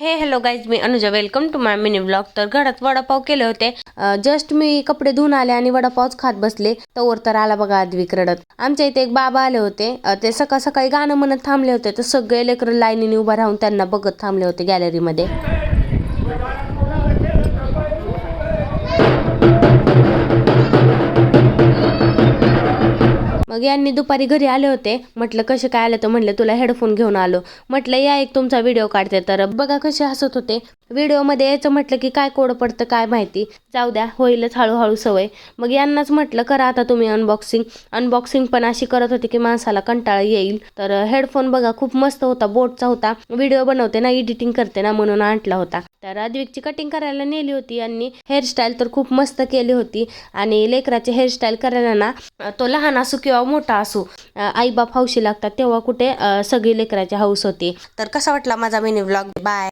हे hello guys me Anuja. Welcome to my mini blog तर घरात वडापाव केले होते. जस्ट मी कपडे धुवून आले आणि वडापावच खात बसले. तवर तर आला बघा आदविक रडत. आमच्या इथे एक बाबा आले होते. ते सकाळ सकाळी गाणं म्हणत थांबले होते. तर सगळे लेकरं लाईनीने उभा राहून त्यांना बघत थांबले होते गॅलरीमध्ये मग यांनी दुपारी घरी आले होते. म्हटलं कसे काय आले? तर म्हटलं तुला हेडफोन घेऊन आलो. म्हटलं या एक तुमचा व्हिडिओ काढते. तर बघा कसे हसत होते. व्हिडिओमध्ये यायचं म्हटलं की काय कोड पडतं काय माहिती. जाऊ द्या होईलच हळूहळू सवय. मग यांनाच म्हटलं करा आता तुम्ही अनबॉक्सिंग अनबॉक्सिंग पण अशी करत होती की माणसाला कंटाळा येईल. तर हेडफोन बघा खूप मस्त होता बोटचा होता. व्हिडिओ बनवते ना एडिटिंग करते ना म्हणून आणला होता. तर अद्विकची कटिंग करायला नेली होती यांनी. हेअरस्टाईल तर खूप मस्त केली होती. आणि लेकराची हेअरस्टाईल करायला ना तो लहान असू किंवा मोठा असो आई आईबाप हौशी लागतात तेव्हा कुठे सगळी लेकराची हौस होती. तर कसा वाटला माझा मिनी व्लॉग बाय